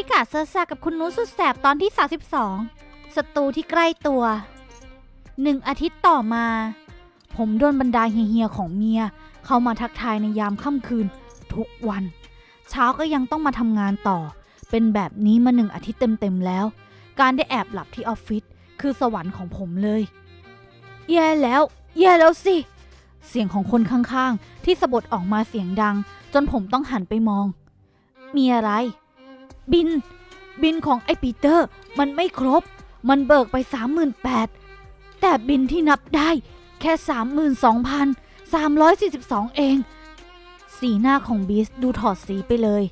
ดิการ์ดเซอร์ซากับคุณนุ้สุดแสบตอนที่ 32ศัตรูที่ใกล้ตัวหนึ่งอาทิตย์ต่อมา ผมโดนบรรดาเฮียๆของเมีย เข้ามาทักทายในยามค่ำคืน ทุกวัน เช้าก็ยังต้องมาทำงานต่อ เป็นแบบนี้มาหนึ่งอาทิตย์เต็มๆแล้ว การได้แอบหลับที่ออฟฟิศคือสวรรค์ของผมเลยแย่แล้วแย่แล้วสิ เสียงของคนข้างๆ ที่สะบดออกมาเสียงดัง จนผมต้องหันไปมอง มีอะไร บิน บินของไอปีเตอร์มันไม่ครบ มันเบิกไป 38,000แต่บินที่นับได้แค่ 32,342 เอง สีหน้าของบีสดูถอดสีไปเลย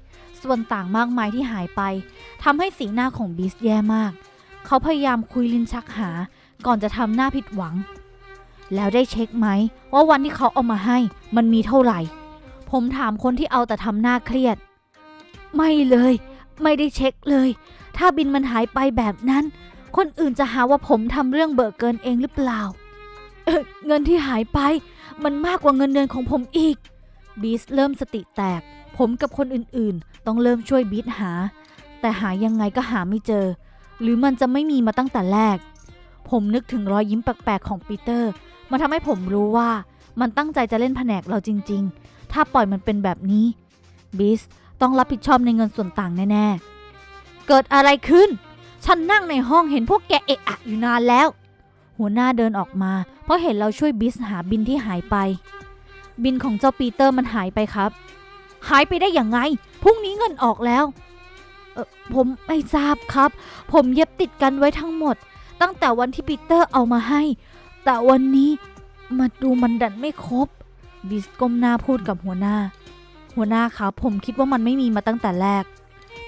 ส่วนต่างมากมายที่หายไปทำให้สีหน้าของบีสแย่มาก เขาพยายามคุยลินชักหา ก่อนจะทำหน้าผิดหวัง แล้วได้เช็คไหม ว่าวันที่เขาเอามาให้มันมีเท่าไหร่ ผมถามคนที่เอาแต่ทำหน้าเครียด ไม่เลย ไม่ได้เช็คเลย ถ้าบินมันหายไปแบบนั้น คนอื่นจะหาว่าผมทำเรื่องเบิกเกินเองหรือเปล่าเเงินที่หายไป มันมากกว่าเงินเดือนของผมอีก บีสเริ่มสติแตก ผมกับคนอื่นๆ ต้องเริ่มช่วยบีสหา แต่หายังไงก็หาไม่เจอ หรือมันจะไม่มีมาตั้งแต่แรก ผมนึกถึงรอยยิ้มแปลกๆของปีเตอร์ มันทำให้ผมรู้ว่ามันตั้งใจจะเล่นแผนกเราจริง ๆ ถ้าปล่อยมันเป็นแบบนี้บีส ต้องรับผิดชอบในเงินส่วนต่างแน่ๆ เกิดอะไรขึ้น ฉันนั่งในห้องเห็นพวกแกเอะอะอยู่นานแล้ว หัวหน้าเดินออกมา เพราะเห็นเราช่วยบิสหาบินที่หายไป บินของเจ้าปีเตอร์มันหายไปครับ หายไปได้อย่างไง พรุ่งนี้เงินออกแล้ว เออผมไม่ทราบครับ ผมเย็บติดกันไว้ทั้งหมด ตั้งแต่วันที่ปีเตอร์เอามาให้ แต่วันนี้มาดูมันดันไม่ครบ บิสก้มหน้าพูดกับหัวหน้า หัวหน้าครับผมคิดว่ามันไม่มีมาตั้งแต่แรก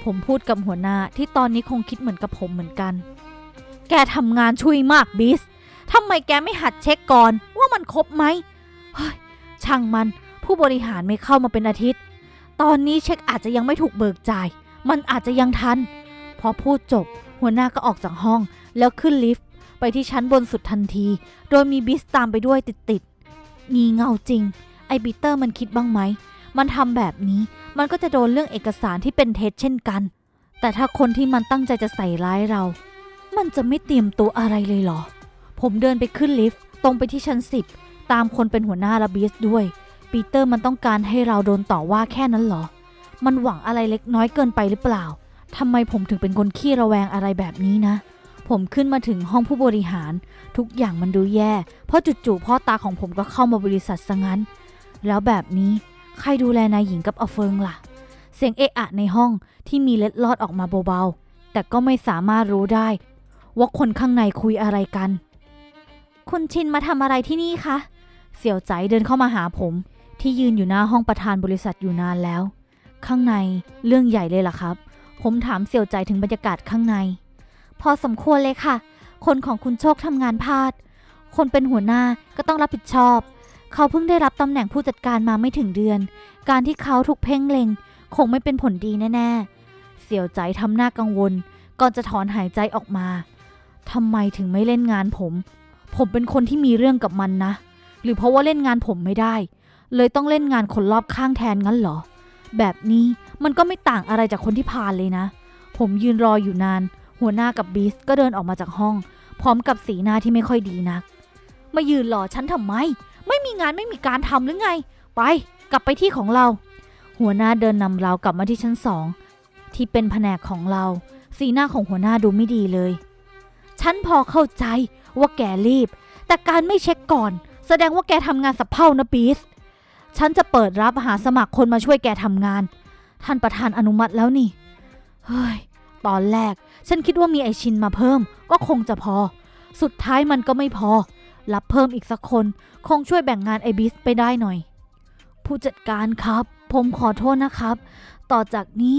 ผมพูดกับหัวหน้าที่ตอนนี้คงคิดเหมือนกับผมเหมือนกัน แกทำงานช่วยมากบิสทำไมแกไม่หัดเช็คก่อนว่ามันครบไหมเฮ้ยช่างมันผู้บริหารไม่เข้ามาเป็นอาทิตย์ ตอนนี้เช็คอาจจะยังไม่ถูกเบิกจ่าย มันอาจจะยังทัน พอพูดจบ หัวหน้าก็ออกจากห้อง แล้วขึ้นลิฟต์ไปที่ชั้นบนสุดทันที โดยมีบิสตามไปด้วยติดๆงีเงาจริง ไอปีเตอร์มันคิดบ้างไหม มันทำแบบนี้มันก็จะโดนเรื่องเอกสารที่เป็นเท็จเช่นกัน แต่ถ้าคนที่มันตั้งใจจะใส่ร้ายเรา มันจะไม่เตรียมตัวอะไรเลยเหรอ ผมเดินไปขึ้นลิฟต์ตรงไปที่ชั้นสิบตามคนเป็นหัวหน้าและบีสด้วย ปีเตอร์มันต้องการให้เราโดนต่อว่าแค่นั้นเหรอ มันหวังอะไรเล็กน้อยเกินไปหรือเปล่าทำไมผมถึงเป็นคนขี้ระแวงอะไรแบบนี้นะ ผมขึ้นมาถึงห้องผู้บริหาร ทุกอย่างมันดูแย่ เพราะจู่ๆพ่อตาของผมก็เข้ามาบริษัทซะงั้น แล้วแบบนี้ ใครดูแลนายหญิงกับอเฟิงล่ะ เสียงเอะอะในห้องที่มีเล็ดลอดออกมาเบาๆ แต่ก็ไม่สามารถรู้ได้ ว่าคนข้างในคุยอะไรกัน คุณชินมาทำอะไรที่นี่คะ เสี่ยวใจเดินเข้ามาหาผม ที่ยืนอยู่หน้าห้องประธานบริษัทอยู่นานแล้ว ข้างในเรื่องใหญ่เลยล่ะครับ ผมถามเสี่ยวใจถึงบรรยากาศข้างใน พอสมควรเลยค่ะ คนของคุณโชคทำงานพลาด คนเป็นหัวหน้าก็ต้องรับผิดชอบ เขาเพิ่งได้รับตำแหน่งผู้จัดการมาไม่ถึงเดือน การที่เขาถูกเพ่งเล็ง คงไม่เป็นผลดีแน่ๆ เสี่ยวใจทำหน้ากังวล ก่อนจะถอนหายใจออกมาทำไมถึงไม่เล่นงานผม ผมเป็นคนที่มีเรื่องกับมันนะ หรือเพราะว่าเล่นงานผมไม่ได้ เลยต้องเล่นงานคนรอบข้างแทนงั้นเหรอ แบบนี้มันก็ไม่ต่างอะไรจากคนที่พาลเลยนะ ผมยืนรออยู่นาน หัวหน้ากับบีสก็เดินออกมาจากห้อง พร้อมกับสีหน้าที่ไม่ค่อยดีนัก มายืนรอฉันทำไม ไม่มีงานไม่มีการทำหรือไง ไป กลับไปที่ของเรา หัวหน้าเดินนำเรากลับมาที่ชั้นสองที่เป็นแผนกของเรา สีหน้าของหัวหน้าดูไม่ดีเลย ฉันพอเข้าใจว่าแกรีบ แต่การไม่เช็คก่อน แสดงว่าแกทำงานสับเพร่านะบีสฉันจะเปิดรับหาสมัครคนมาช่วยแกทำงาน ท่านประธานอนุมัติแล้วนี่ เฮ้ย ตอนแรก ฉันคิดว่ามีไอชินมาเพิ่ม ก็คงจะพอ สุดท้ายมันก็ไม่พอ รับเพิ่มอีกสักคน คงช่วยแบ่งงานไอบิสไปได้หน่อย ผู้จัดการครับ ผมขอโทษนะครับ ต่อจากนี้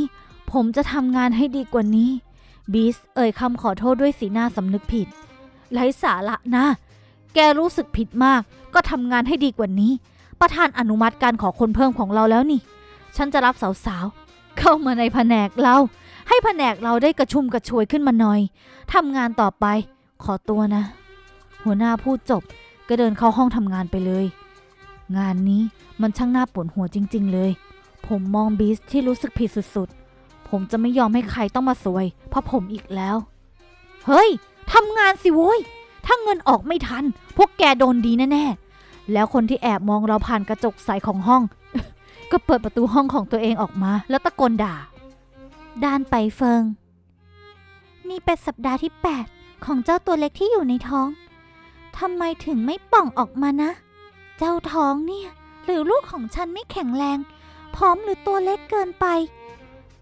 ผมจะทำงานให้ดีกว่านี้ บิสเอ่ยคำขอโทษด้วยสีหน้าสำนึกผิดไร้สาระนะ แกรู้สึกผิดมาก ก็ทำงานให้ดีกว่านี้ ประธานอนุมัติการขอคนเพิ่มของเราแล้วนี่ ฉันจะรับสาวๆ เข้ามาในแผนกเรา ให้แผนกเราได้กระชุ่มกระชวยขึ้นมาหน่อย ทำงานต่อไป ขอตัวนะ หัวหน้าพูดจบก็เดินเข้าห้องทำงานไปเลย งานนี้มันช่างน่าปวดหัวจริง ๆ เลย ผมมองบีสที่รู้สึกผิดสุดๆ ผมจะไม่ยอมให้ใครต้องมาสวย เพราะผมอีกแล้ว เฮ้ยทำงานสิโว้ย ถ้าเงินออกไม่ทัน พวกแกโดนดีแน่ๆ แล้วคนที่แอบมองเราผ่านกระจกใสของห้อง ก็เปิดประตูห้องของตัวเองออกมา แล้วตะโกนด่า ด้านไปเฟิง นี่เป็นสัปดาห์ที่ 8 ของเจ้าตัวเล็กที่อยู่ในท้อง ทำไมถึงไม่ป่องออกมานะ เจ้าท้องเนี่ย หรือลูกของฉันไม่แข็งแรง พร้อมหรือตัวเล็กเกินไป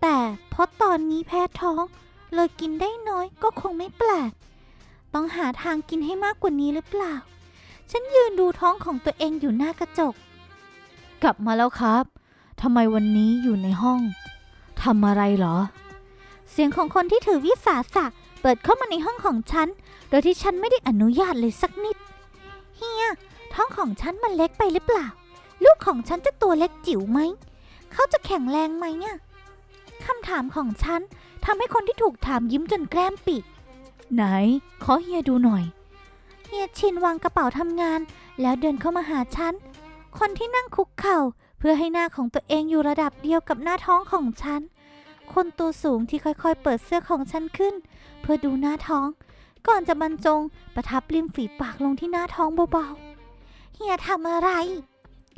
แต่เพราะตอนนี้แพ้ท้อง เลยกินได้น้อยก็คงไม่แปลก ต้องหาทางกินให้มากกว่านี้หรือเปล่า ฉันยืนดูท้องของตัวเองอยู่หน้ากระจก กลับมาแล้วครับทำไมวันนี้อยู่ในห้องทำอะไรเหรอ เสียงของคนที่ถือวิสาสะเปิดเข้ามาในห้องของฉัน ดยที่ฉันไม่ได้อนุญาตเลยสักนิด เฮีย ท้องของฉันมันเล็กไปหรือเปล่า ลูกของฉันจะตัวเล็กจิ๋วไหม เขาจะแข็งแรงไหมเนี่ยคำถามของฉันทำให้คนที่ถูกถามยิ้มจนแก้มปิด ไหน ขอเฮียดูหน่อย เฮียชินวางกระเป๋าทำงาน แล้วเดินเข้ามาหาฉัน คนที่นั่งคุกเข่า เพื่อให้หน้าของตัวเองอยู่ระดับเดียวกับหน้าท้องของฉัน คนตัวสูงที่ค่อยๆ เปิดเสื้อของฉันขึ้น เพื่อดูหน้าท้อง ก่อนจะบรรจงประทับริมฝีปากลงที่หน้าท้องเบาๆ เฮียทำอะไร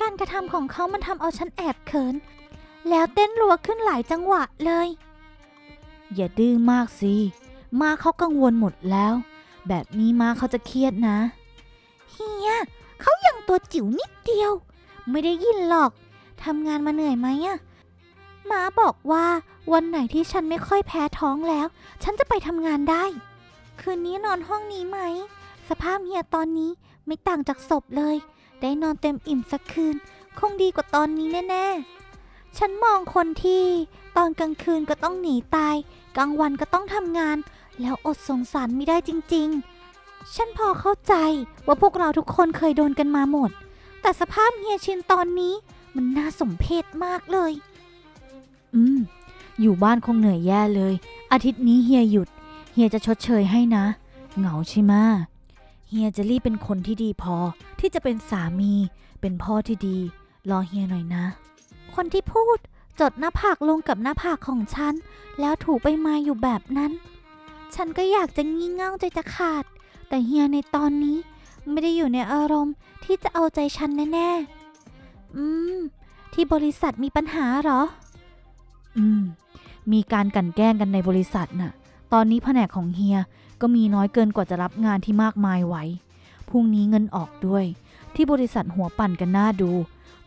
การกระทำของเขามันทำเอาฉันแอบเขิน แล้วเต้นรัวขึ้นหลายจังหวะเลย อย่าดื้อมากสิ มาเขากังวลหมดแล้ว แบบนี้มาเขาจะเครียดนะ เฮียเขายังตัวจิ๋วนิดเดียว ไม่ได้ยินหรอกทำงานมาเหนื่อยไหมอะมาบอกว่าวันไหนที่ฉันไม่ค่อยแพ้ท้องแล้ว ฉันจะไปทำงานได้ คืนนี้นอนห้องนี้ไหม สภาพเฮียตอนนี้ไม่ต่างจากศพเลย ได้นอนเต็มอิ่มสักคืน คงดีกว่าตอนนี้แน่ๆ ฉันมองคนที่ ตอนกลางคืนก็ต้องหนีตาย กลางวันก็ต้องทำงาน แล้วอดสงสารไม่ได้จริงๆ ฉันพอเข้าใจว่าพวกเราทุกคนเคยโดนกันมาหมด แต่สภาพเฮียชินตอนนี้มันน่าสมเพชมากเลย อืม อยู่บ้านคงเหนื่อยแย่เลย อาทิตย์นี้เฮียหยุด เฮียจะชดเชยให้นะ เหงาใช่ไหมเฮียจะรีบเป็นคนที่ดีพอที่จะเป็นสามี เป็นพ่อที่ดี รอเฮียหน่อยนะ คนที่พูดจดหน้าผากลงกับหน้าผากของฉัน แล้วถูไปมาอยู่แบบนั้น ฉันก็อยากจะงี่เง่าใจจะขาด แต่เฮียในตอนนี้ ไม่ได้อยู่ในอารมณ์ที่จะเอาใจฉันแน่ๆ อืม ที่บริษัทมีปัญหาเหรอ อืม มีการกันแกล้งกันในบริษัทน่ะ ตอนนี้แผนกของเฮียก็มีน้อยเกินกว่าจะรับงานที่มากมายไหวพรุ่งนี้เงินออกด้วย ที่บริษัทหัวปั่นกันหน้าดู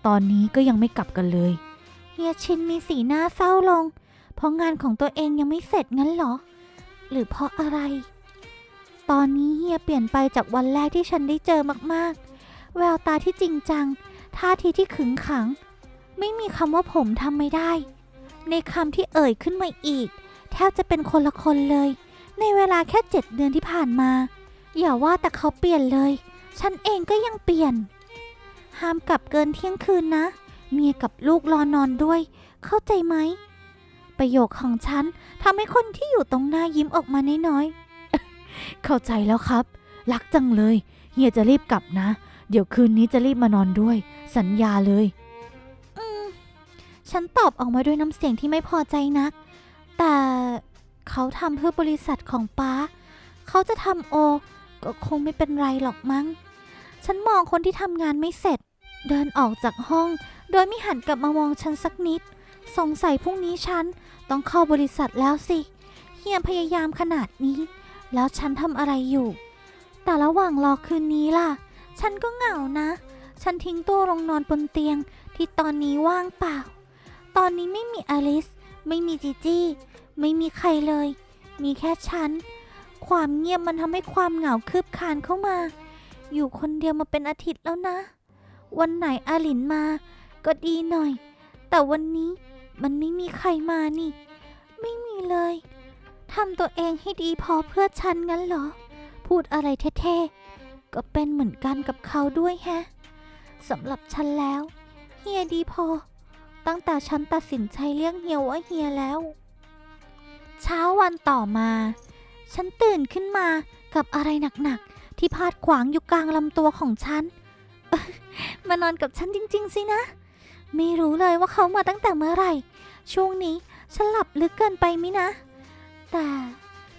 ตอนนี้ก็ยังไม่กลับกันเลย เฮียชินมีสีหน้าเศร้าลง เพราะงานของตัวเองยังไม่เสร็จงั้นเหรอ หรือเพราะอะไร ตอนนี้เฮียเปลี่ยนไปจากวันแรกที่ฉันได้เจอมากๆ แววตาที่จริงจัง ท่าทีที่ขึงขัง ไม่มีคำว่าผมทำไม่ได้ ในคำที่เอ่ยขึ้นมาอีก บจะเป็นคนละคนเลย ในเวลาแค่เจ็ดเดือนที่ผ่านมา อย่าว่าแต่เขาเปลี่ยนเลย ฉันเองก็ยังเปลี่ยน ห้ามกลับเกินเที่ยงคืนนะ เมียกับลูกรอนอนด้วย เข้าใจไหม ประโยคของฉันทำให้คนที่อยู่ตรงหน้ายิ้มออกมาน้อยๆ เข้าใจแล้วครับ รักจังเลย เฮียจะรีบกลับนะ เดี๋ยวคืนนี้จะรีบมานอนด้วย สัญญาเลย อืม ฉันตอบออกมาด้วยน้ำเสียงที่ไม่พอใจนัก แต่เขาทำเพื่อบริษัทของป้า เขาจะทำโอ ก็คงไม่เป็นไรหรอกมั้ง ฉันมองคนที่ทำงานไม่เสร็จ เดินออกจากห้อง โดยไม่หันกลับมามองฉันสักนิด สงสัยพรุ่งนี้ฉันต้องเข้าบริษัทแล้วสิ เฮียพยายามขนาดนี้ แล้วฉันทำอะไรอยู่ แต่ระหว่างรอคืนนี้ล่ะ ฉันก็เหงานะ ฉันทิ้งตัวลงนอนบนเตียงที่ตอนนี้ว่างเปล่า ตอนนี้ไม่มีอลิส ไม่มีจีจี้ ไม่มีใครเลย มีแค่ฉัน ความเงียบมันทำให้ความเหงาคืบคานเข้ามา อยู่คนเดียวมาเป็นอาทิตย์แล้วนะ วันไหนอาหลินมา ก็ดีหน่อย แต่วันนี้มันไม่มีใครมานี่ ไม่มีเลยทำตัวเองให้ดีพอเพื่อฉันงั้นเหรอ พูดอะไรเท่ๆ ก็เป็นเหมือนกันกับเขาด้วยแฮะสำหรับฉันแล้ว เฮียดีพอ ตั้งแต่ฉันตัดสินใจเรียกเฮียว่าเฮียแล้ว เช้าวันต่อมา ฉันตื่นขึ้นมากับอะไรหนักๆ ที่พาดขวางอยู่กลางลำตัวของฉัน มานอนกับฉันจริง ๆ สินะ ไม่รู้เลยว่าเขามาตั้งแต่เมื่อไหร่ ช่วงนี้ฉันหลับลึกเกินไปไหมนะ แต่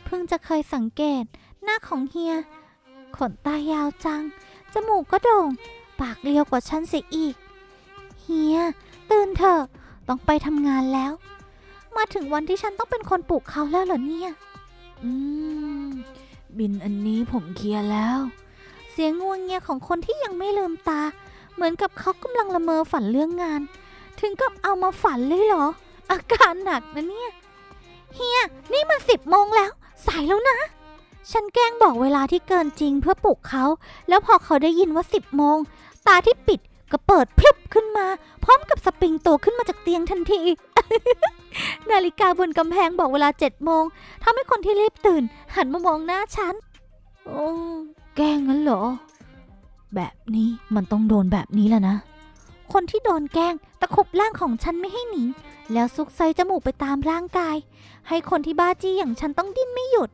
เพิ่งจะเคยสังเกตหน้าของเฮีย ขนตายาวจัง จมูกก็โด่ง ปากเรียวกว่าฉันเสียอีก เฮีย ตื่นเถอะ ต้องไปทำงานแล้ว มาถึงวันที่ฉันต้องเป็นคนปลูกเขาแล้วเหรอเนี่ย อืม บินอันนี้ผมเคลียร์แล้ว เสียงงวงเงียของคนที่ยังไม่ลืมตา เหมือนกับเขากำลังละเมอฝันเรื่องงาน ถึงกับเอามาฝันเลยเหรอ อาการหนักนะเนี่ย เฮีย นี่มันสิบโมงแล้ว สายแล้วนะ ฉันแกล้งบอกเวลาที่เกินจริงเพื่อปลุกเขา แล้วพอเขาได้ยินว่าสิบโมง ตาที่ปิดก็เปิดพรึบขึ้นมา พร้อมกับสปริงตัวขึ้นมาจากเตียงทันที นาฬิกาบนกำแพงบอกเวลาเจ็ดโมงทำให้คนที่รีบตื่น หันมามองหน้าฉัน โอ้ แกล้งงั้นเหรอ แบบนี้มันต้องโดนแบบนี้แหละนะ คนที่โดนแกล้งตะคุบร่างของฉันไม่ให้หนี แล้วซุกไซจมูกไปตามร่างกาย ให้คนที่บ้าจี้อย่างฉันต้องดิ้นไม่หยุด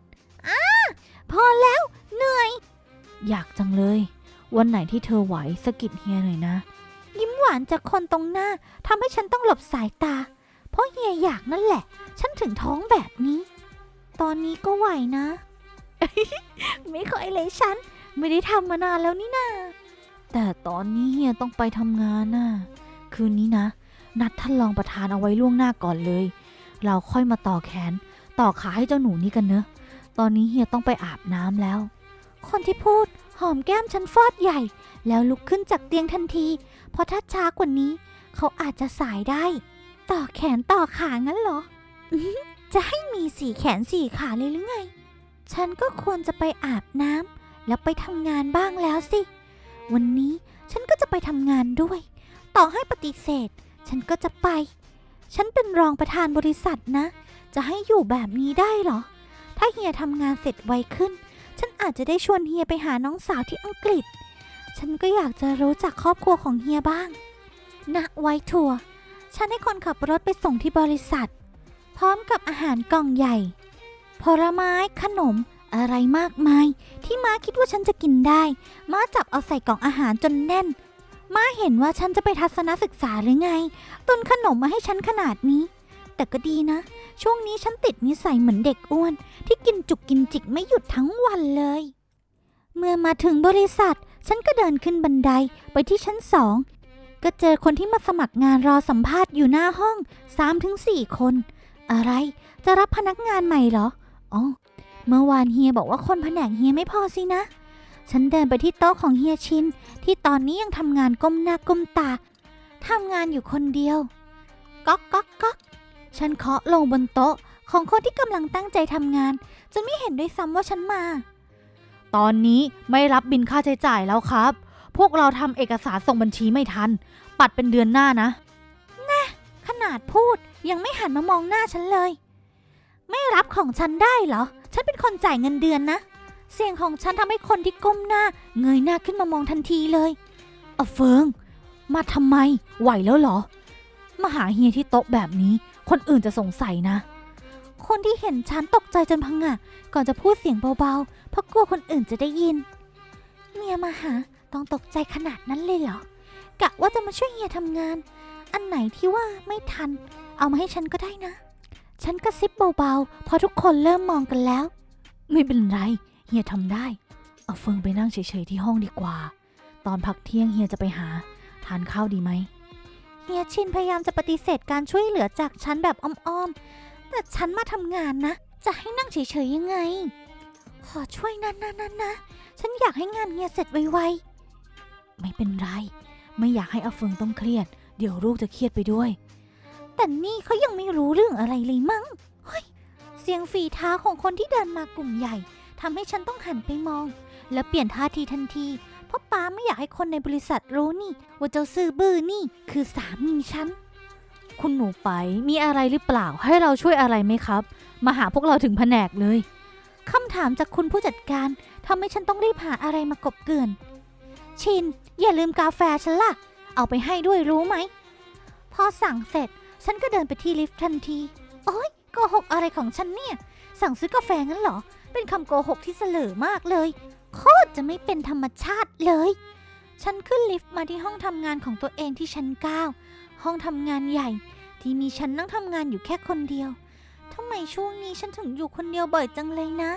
อ้าพอแล้ว เหนื่อย อยากจังเลย วันไหนที่เธอไหวสะกิดเฮียหน่อยนะ ยิ้มหวานจากคนตรงหน้าทำให้ฉันต้องหลบสายตา เฮียอยากนั่นแหละ ฉันถึงท้องแบบนี้ ตอนนี้ก็ไหวนะ ไม่ค่อยเลยฉัน ไม่ได้ทำมานานแล้วนี่นาแต่ตอนนี้เฮียต้องไปทำงานน่ะ คืนนี้นะ นัดท่านรองประธานเอาไว้ล่วงหน้าก่อนเลย เราค่อยมาต่อแขน ต่อขาให้เจ้าหนูนี่กันเนอะ ตอนนี้เฮียต้องไปอาบน้ำแล้ว คนที่พูดหอมแก้มฉันฟอดใหญ่ แล้วลุกขึ้นจากเตียงทันที เพราะถ้าช้ากว่านี้ เขาอาจจะสายได้ ต่อแขนต่อขางั้นเหรอ จะให้มีสี่แขนสี่ขาเลยหรือไง ฉันก็ควรจะไปอาบน้ำแล้วไปทำงานบ้างแล้วสิ วันนี้ฉันก็จะไปทำงานด้วย ต่อให้ปฏิเสธ ฉันก็จะไป ฉันเป็นรองประธานบริษัทนะ จะให้อยู่แบบนี้ได้เหรอ ถ้าเฮียทำงานเสร็จไวขึ้น ฉันอาจจะได้ชวนเฮียไปหาน้องสาวที่อังกฤษ ฉันก็อยากจะรู้จักครอบครัวของเฮียบ้าง ณ ไวท์ทัวร์ ฉันให้คนขับรถไปส่งที่บริษัท พร้อมกับอาหารกล่องใหญ่ ผลไม้ขนมอะไรมากมาย ที่ม้าคิดว่าฉันจะกินได้ ม้าจับเอาใส่กล่องอาหารจนแน่น ม้าเห็นว่าฉันจะไปทัศนศึกษาหรือไงตุนขนมมาให้ฉันขนาดนี้ แต่ก็ดีนะ ช่วงนี้ฉันติดนิสัยเหมือนเด็กอ้วน ที่กินจุกกินจิกไม่หยุดทั้งวันเลย เมื่อมาถึงบริษัท ฉันก็เดินขึ้นบันไดไปที่ชั้นสอง ก็เจอคนที่มาสมัครงานรอสัมภาษณ์อยู่หน้าห้อง 3-4 คน อะไร จะรับพนักงานใหม่เหรอ อ๋อ เมื่อวานเฮียบอกว่าคนแผนกเฮียไม่พอสินะ ฉันเดินไปที่โต๊ะของเฮียชิน ที่ตอนนี้ยังทำงานก้มหน้าก้มตา ทำงานอยู่คนเดียว ก๊อกก๊อกก๊อกฉันเคาะลงบนโต๊ะของคนที่กำลังตั้งใจทำงานจนไม่เห็นด้วยซ้ำว่าฉันมา ตอนนี้ไม่รับบินค่าใช้จ่ายแล้วครับ พวกเราทำเอกสารส่งบัญชีไม่ทัน ปัดเป็นเดือนหน้านะน่ะขนาดพูดยังไม่หันมามองหน้าฉันเลย ไม่รับของฉันได้เหรอ ฉันเป็นคนจ่ายเงินเดือนนะ เสียงของฉันทำให้คนที่ก้มหน้า เงยหน้าขึ้นมามองทันทีเลยเอาเฟิง มาทำไม ไหวแล้วเหรอ มาหาเฮียที่โต๊ะแบบนี้ คนอื่นจะสงสัยนะ คนที่เห็นฉันตกใจจนพังงะก่อนจะพูดเสียงเบาๆ เพราะกลัวคนอื่นจะได้ยิน เมียมาหา ต้องตกใจขนาดนั้นเลยเหรอกะว่าจะมาช่วยเฮียทำงาน อันไหนที่ว่าไม่ทัน เอามาให้ฉันก็ได้นะ ฉันกระซิบเบาๆ พอทุกคนเริ่มมองกันแล้ว ไม่เป็นไร เฮียทำได้ เอาเฟิงไปนั่งเฉยๆที่ห้องดีกว่า ตอนพักเที่ยงเฮียจะไปหา ทานข้าวดีไหม เฮียชินพยายามจะปฏิเสธการช่วยเหลือจากฉันแบบอ้อมๆ แต่ฉันมาทำงานนะ จะให้นั่งเฉยๆยังไง ขอช่วยนะนะนะนะฉันอยากให้งานเฮียเสร็จไวๆ ไม่เป็นไร ไม่อยากให้อาเฟิงต้องเครียด เดี๋ยวลูกจะเครียดไปด้วย แต่นี่เขายังไม่รู้เรื่องอะไรเลยมั้งเฮ้ยเสียงฝีเท้าของคนที่เดินมากลุ่มใหญ่ทำให้ฉันต้องหันไปมอง แล้วเปลี่ยนท่าทีทันที เพราะป้าไม่อยากให้คนในบริษัทรู้นี่ ว่าเจ้าซื่อบื้อนี่คือสามีฉัน คุณหนูไปมีอะไรหรือเปล่าให้เราช่วยอะไรไหมครับ มาหาพวกเราถึงแผนกเลยคำถามจากคุณผู้จัดการทำให้ฉันต้องรีบหาอะไรมากบเกลื่อนชิน อย่าลืมกาแฟฉันล่ะ เอาไปให้ด้วยรู้ไหม พอสั่งเสร็จ ฉันก็เดินไปที่ลิฟต์ทันที โอ๊ยโกหกอะไรของฉันเนี่ย สั่งซื้อกาแฟงั้นเหรอ เป็นคำโกหกที่เสลอมากเลย โคตรจะไม่เป็นธรรมชาติเลย ฉันขึ้นลิฟต์มาที่ห้องทำงานของตัวเองที่ชั้น9ห้องทำงานใหญ่ ที่มีฉันนั่งทำงานอยู่แค่คนเดียวทำไมช่วงนี้ฉันถึงอยู่คนเดียวบ่อยจังเลยนะ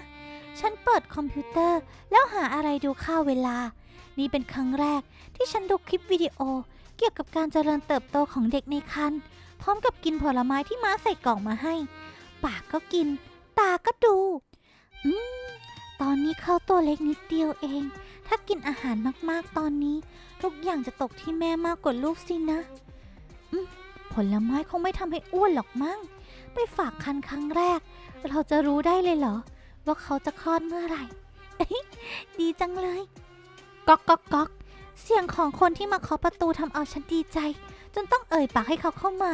ฉันเปิดคอมพิวเตอร์แล้วหาอะไรดูข้าวเวลา นี่เป็นครั้งแรกที่ฉันดูคลิปวิดีโอ เกี่ยวกับการเจริญเติบโตของเด็กในครรภ์พร้อมกับกินผลไม้ที่ม้าใส่กล่องมาให้ ปากก็กิน ตาก็ดู อืม ตอนนี้เข้าตัวเล็กนิดเดียวเอง ถ้ากินอาหารมากๆตอนนี้ ทุกอย่างจะตกที่แม่มากกว่าลูกสินะ อืม ผลไม้คงไม่ทำให้อ้วนหรอกมั้ง ไปฝากคันครั้งแรก เราจะรู้ได้เลยเหรอ ว่าเขาจะคลอดเมื่อไหร่ ดีจังเลย ก๊อกก๊อกก๊อกเสียงของคนที่มาเคาะประตูทำเอาฉันดีใจ จนต้องเอ่ยปากให้เขาเข้ามา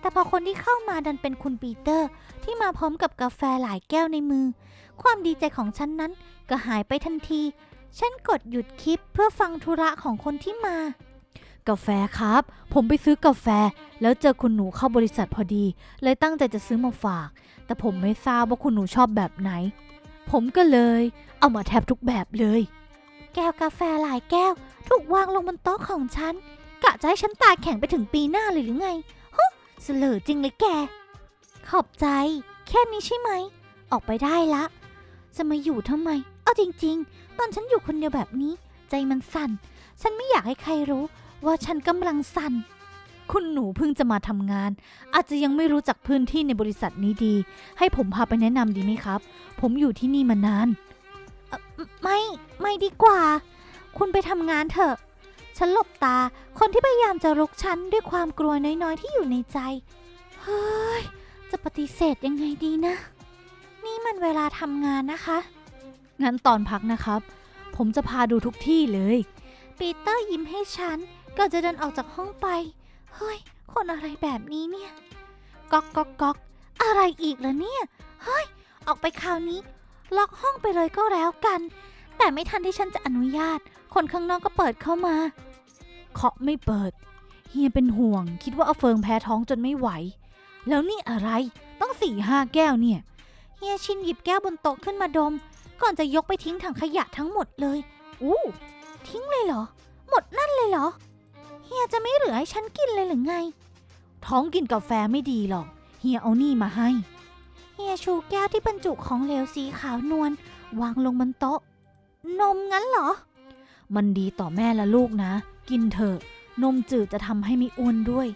แต่พอคนที่เข้ามาดันเป็นคุณปีเตอร์ ที่มาพร้อมกับกาแฟหลายแก้วในมือ ความดีใจของฉันนั้นก็หายไปทันที ฉันกดหยุดคลิปเพื่อฟังธุระของคนที่มา กาแฟครับ ผมไปซื้อกาแฟ แล้วเจอคุณหนูเข้าบริษัทพอดี เลยตั้งใจจะซื้อมาฝาก แต่ผมไม่ทราบว่าคุณหนูชอบแบบไหน ผมก็เลย เอามาแทบทุกแบบเลย แก้วกาแฟหลายแก้ว ถูกวางลงบนโต๊ะของฉัน กะจะให้ฉันตาแข็งไปถึงปีหน้าเลยหรือไงฮะเสลอจริงเลยแก ขอบใจ แค่นี้ใช่ไหม ออกไปได้ละ จะมาอยู่ทำไม เอาจริง ๆ ตอนฉันอยู่คนเดียวแบบนี้ ใจมันสั่น ฉันไม่อยากให้ใครรู้ ว่าฉันกำลังสั่น คุณหนูเพิ่งจะมาทำงาน อาจจะยังไม่รู้จักพื้นที่ในบริษัทนี้ดี ให้ผมพาไปแนะนำดีไหมครับ ผมอยู่ที่นี่มานาน ไม่ไม่ดีกว่า คุณไปทำงานเถอะ ฉันหลบตา คนที่พยายามจะรุกฉันด้วยความกลัวน้อยๆที่อยู่ในใจ เฮ้ย จะปฏิเสธยังไงดีนะ นี่มันเวลาทำงานนะคะ งั้นตอนพักนะครับ ผมจะพาดูทุกที่เลย ปีเตอร์ยิ้มให้ฉันก่อนจะเดินออกจากห้องไป เฮ้ย คนอะไรแบบนี้เนี่ย ก๊อกก๊อกก๊อกอะไรอีกล่ะเนี่ย เฮ้ย ออกไปคราวนี้ ล็อกห้องไปเลยก็แล้วกัน แต่ไม่ทันที่ฉันจะอนุญาต คนข้างนอกก็เปิดเข้ามา เคาะไม่เปิด เฮียเป็นห่วง คิดว่าเอาเฟิงแพ้ท้องจนไม่ไหว แล้วนี่อะไร ต้องสี่ห้าแก้วเนี่ย เฮียชินหยิบแก้วบนโต๊ะขึ้นมาดม ก่อนจะยกไปทิ้งถังขยะทั้งหมดเลย อู้ทิ้งเลยเหรอ หมดนั่นเลยเหรอ เฮียจะไม่เหลือให้ฉันกินเลยหรือไง ท้องกินกาแฟไม่ดีหรอก เฮียเอานี่มาให้ เฮียชูแก้วที่บรรจุของเหลวสีขาวนวลวางลงบนโต๊ะ นมงั้นเหรอ มันดีต่อแม่และลูกนะ กินเถอะ นมจืดจะทำให้ไม่อ้วนด้วย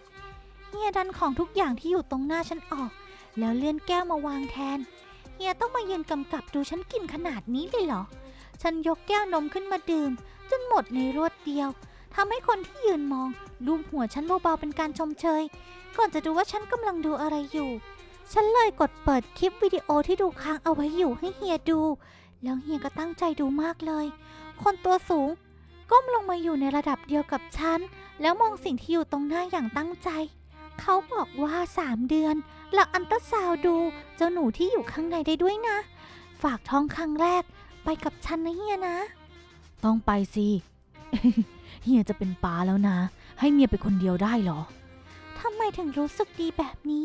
เฮียดันของทุกอย่างที่อยู่ตรงหน้าฉันออก แล้วเลื่อนแก้วมาวางแทน เฮียต้องมายืนกำกับดูฉันกินขนาดนี้เลยเหรอ ฉันยกแก้วนมขึ้นมาดื่ม จนหมดในรวดเดียวทำให้คนที่ยืนมองลูบหัวฉันเบาๆเป็นการชมเชย ก่อนจะดูว่าฉันกำลังดูอะไรอยู่ ฉันเลยกดเปิดคลิปวิดีโอที่ดูค้างเอาไว้อยู่ให้เฮียดู แล้วเฮียก็ตั้งใจดูมากเลย คนตัวสูง ก้มลงมาอยู่ในระดับเดียวกับฉัน แล้วมองสิ่งที่อยู่ตรงหน้าอย่างตั้งใจ เขาบอกว่าสามเดือนหลักอันตราซาวด์ดูเจ้าหนูที่อยู่ข้างในได้ด้วยนะ ฝากท้องครั้งแรก ไปกับฉันนะเฮียนะ ต้องไปสิ เฮียจะเป็นป้าแล้วนะ ให้เมียไปคนเดียวได้เหรอทำไมถึงรู้สึกดีแบบนี้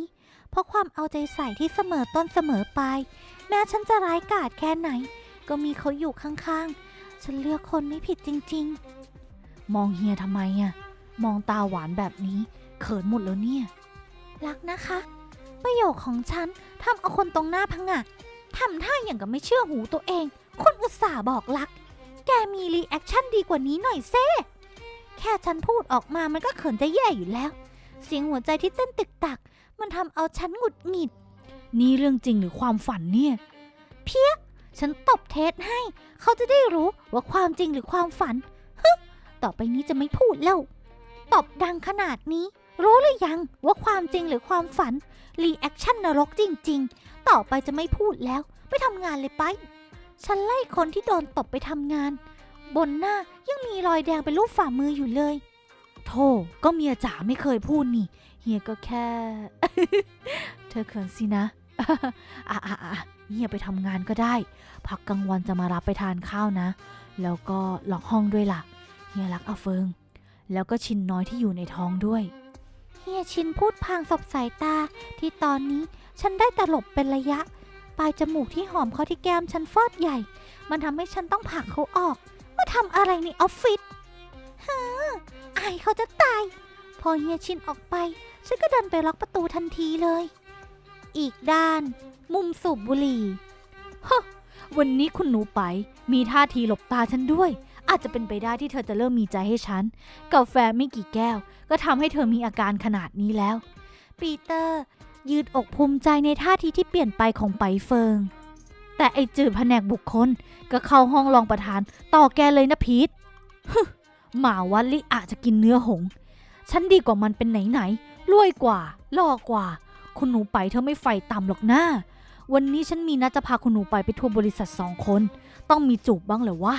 เพราะความเอาใจใส่ที่เสมอต้นเสมอปลายแม้ฉันจะร้ายกาจแค่ไหน ก็มีเขาอยู่ข้างๆ ฉันเลือกคนไม่ผิดจริงๆ มองเฮียทำไมอะมองตาหวานแบบนี้ เขินหมดแล้วเนี่ย รักนะคะ ประโยคของฉันทำเอาคนตรงหน้าพังงะทำท่าอย่างกับไม่เชื่อหูตัวเอง คนอุตส่าห์บอกรัก แกมีรีแอคชั่นดีกว่านี้หน่อยเซ่แค่ฉันพูดออกมามันก็เขินจะแย่อยู่แล้ว เสียงหัวใจที่เต้นตึกตัก มันทำเอาฉันหงุดหงิด นี่เรื่องจริงหรือความฝันเนี่ย เพี้ย ฉันตบเทสให้ เขาจะได้รู้ว่าความจริงหรือความฝันฮึต่อไปนี้จะไม่พูดแล้วตบดังขนาดนี้ รู้หรือยังว่าความจริงหรือความฝัน รีแอคชั่นนรกจริง ๆ ต่อไปจะไม่พูดแล้วไปทำงานเลยไป ฉันไล่คนที่โดนตบไปทำงาน บนหน้ายังมีรอยแดงเป็นรูปฝ่ามืออยู่เลย โธ่ก็เมียจ๋าไม่เคยพูดนี่ เฮียก็แค่ เธอเขินสินะ อะอะอะเฮียไปทำงานก็ได้ พักกลางวันจะมารับไปทานข้าวนะ แล้วก็ล็อกห้องด้วยล่ะ เฮียรักอาเฟิง แล้วก็ชินน้อยที่อยู่ในท้องด้วย เฮียชินพูดพางสบสายตา ที่ตอนนี้ฉันได้ตลบเป็นระยะ ปลายจมูกที่หอมเขาที่แก้มฉันฟอดใหญ่ มันทำให้ฉันต้องผลักเขาออกมาทำอะไรในออฟฟิศฮะอายเขาจะตาย อเฮียชินออกไป ฉันก็เดินไปล็อกประตูทันทีเลย อีกด้าน มุมสูบบุหรี่ฮะวันนี้คุณหนูไป มีท่าทีหลบตาฉันด้วย อาจจะเป็นไปได้ที่เธอจะเริ่มมีใจให้ฉัน กาแฟไม่กี่แก้ว ก็ทำให้เธอมีอาการขนาดนี้แล้ว ปีเตอร์ ยืดอกภูมิใจในท่าทีที่เปลี่ยนไปของไปเฟิง แต่ไอจืดแผนกบุคคล ก็เข้าห้องรองประธาน ต่อแกเลยนะพีทฮึหมาวัดลิอาจจะกินเนื้อหง ฉันดีกว่ามันเป็นไหนไหนๆรวยกว่าหล่อกว่า คุณหนูไปเธอไม่ไฟต่ำหรอกนะวันนี้ฉันมีนัดจะพาคุณหนูไปไปทัวร์บริษัทสองคน ต้องมีจูบบ้างเหรอวะ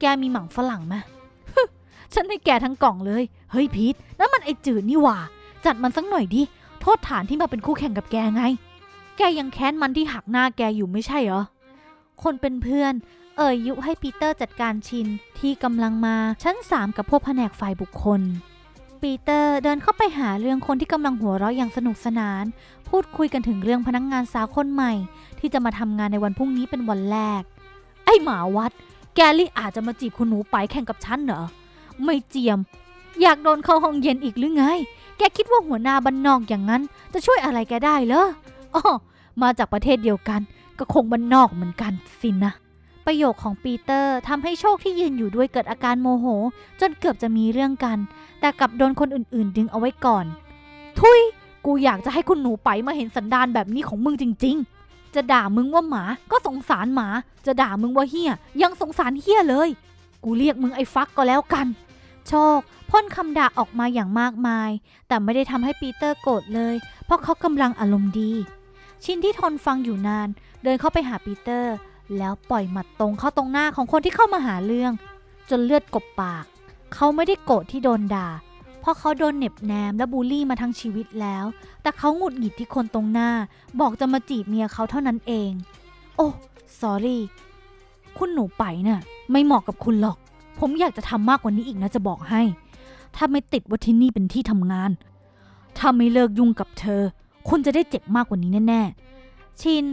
แกมีหมังฝรั่งไหมฮึฉันให้แกทั้งกล่องเลย เฮ้ยพีทนั่นมันไอจืดนี่หว่า จัดมันสักหน่อยดิ โทษฐานที่มาเป็นคู่แข่งกับแกไง แกยังแค้นมันที่หักหน้าแกอยู่ไม่ใช่เหรอ คนเป็นเพื่อน เอ่ยยุให้ปีเตอร์จัดการชินที่กำลังมาชั้นสามกับพวกแผนกฝ่ายบุคคล ปีเตอร์เดินเข้าไปหาเรื่องคนที่กำลังหัวเราะอย่างสนุกสนาน พูดคุยกันถึงเรื่องพนักงงานสาวคนใหม่ ที่จะมาทำงานในวันพรุ่งนี้เป็นวันแรก ไอ้หมาวัด แกลี่อาจจะมาจีบคุณหนูไปแข่งกับฉันเหรอ ไม่เจียม อยากโดนเข้าห้องเย็นอีกหรือไง แกคิดว่าหัวหน้าบันนอกอย่างนั้น จะช่วยอะไรแกได้เหรออ๋อมาจากประเทศเดียวกัน ก็คงบันนอกเหมือนกันสินะ ประโยคของปีเตอร์ทำให้โชคที่ยืนอยู่ด้วยเกิดอาการโมโห จนเกือบจะมีเรื่องกัน แต่กลับโดนคนอื่นๆ ดึงเอาไว้ก่อน ทุย กูอยากจะให้คุณหนูไปมาเห็นสันดานแบบนี้ของมึงจริง ๆ จะด่ามึงว่าหมาก็สงสารหมา จะด่ามึงว่าเฮียยังสงสารเฮียเลย กูเรียกมึงไอ้ฟักก็แล้วกัน โชคพ่นคำด่าออกมาอย่างมากมาย แต่ไม่ได้ทำให้ปีเตอร์โกรธเลย เพราะเขากำลังอารมณ์ดี ชินที่ทนฟังอยู่นาน เดินเข้าไปหาปีเตอร์ แล้วปล่อยหมัดตรงเข้าตรงหน้าของคนที่เข้ามาหาเรื่อง จนเลือดกบปาก เขาไม่ได้โกรธที่โดนด่า เพราะเขาโดนเน็บแนมและบูลลี่มาทั้งชีวิตแล้ว แต่เขาหงุดหงิดที่คนตรงหน้า บอกจะมาจีบเมียเขาเท่านั้นเอง โอ้สอรี่ คุณหนูไปน่ะ ไม่เหมาะกับคุณหรอก ผมอยากจะทำมากกว่านี้อีกนะจะบอกให้ ถ้าไม่ติดว่าที่นี่เป็นที่ทำงาน ถ้าไม่เลิกยุ่งกับเธอ คุณจะได้เจ็บมากกว่านี้แน่ๆชิน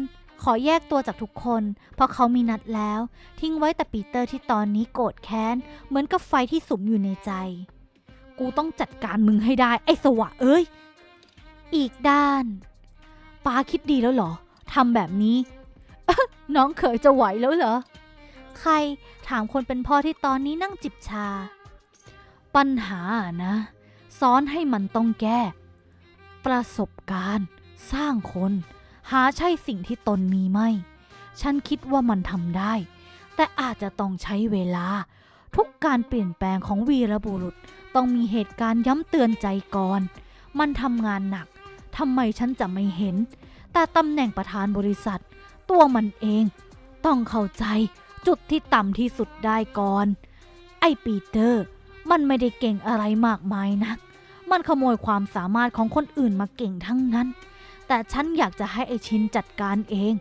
ขอแยกตัวจากทุกคน เพราะเขามีนัดแล้ว ทิ้งไว้แต่ปีเตอร์ที่ตอนนี้โกรธแค้น เหมือนกับไฟที่สุมอยู่ในใจ กูต้องจัดการมึงให้ได้ไอ้สวะเอ้ย อีกด้านป้าคิดดีแล้วเหรอทำแบบนี้ น้องเขยจะไหวแล้วเหรอ ใครถามคนเป็นพ่อที่ตอนนี้นั่งจิบชา ปัญหานะ ซ้อนให้มันต้องแก้ ประสบการณ์ สร้างคน หาใช่สิ่งที่ตนมีไม่ ฉันคิดว่ามันทำได้ แต่อาจจะต้องใช้เวลา ทุกการเปลี่ยนแปลงของวีรบุรุษต้องมีเหตุการณ์ย้ำเตือนใจก่อน มันทำงานหนัก ทำไมฉันจะไม่เห็น แต่ตำแหน่งประธานบริษัท ตัวมันเอง ต้องเข้าใจจุดที่ต่ำที่สุดได้ก่อน ไอ้ปีเตอร์ มันไม่ได้เก่งอะไรมากมายนัก มันขโมยความสามารถของคนอื่นมาเก่งทั้งนั้น แต่ฉันอยากจะให้ไอชินจัดการเอง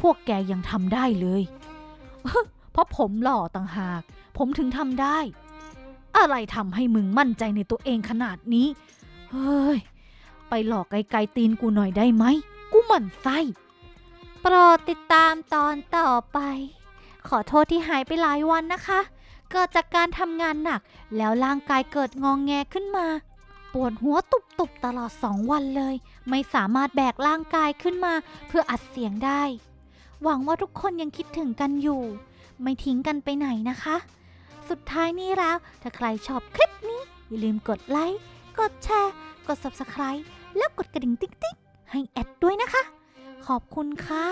พวกแกยังทำได้เลย เพราะผมหล่อต่างหาก ผมถึงทำได้ อะไรทำให้มึงมั่นใจในตัวเองขนาดนี้ เฮ้ย ไปหลอกไกลๆตีนกูหน่อยได้ไหม กูหมั่นไส้ โปรดติดตามตอนต่อไป ขอโทษที่หายไปหลายวันนะคะ เกิดจากการทำงานหนัก แล้วร่างกายเกิดงองแงขึ้นมา ปวดหัวตุบๆตลอดสองวันเลย ไม่สามารถแบกร่างกายขึ้นมาเพื่ออัดเสียงได้ หวังว่าทุกคนยังคิดถึงกันอยู่ ไม่ทิ้งกันไปไหนนะคะ สุดท้ายนี้แล้ว ถ้าใครชอบคลิปนี้ อย่าลืมกดไลค์ กดแชร์ กด Subscribe แล้วกดกระดิ่งติ๊กๆ ให้แอดด้วยนะคะ ขอบคุณค่ะ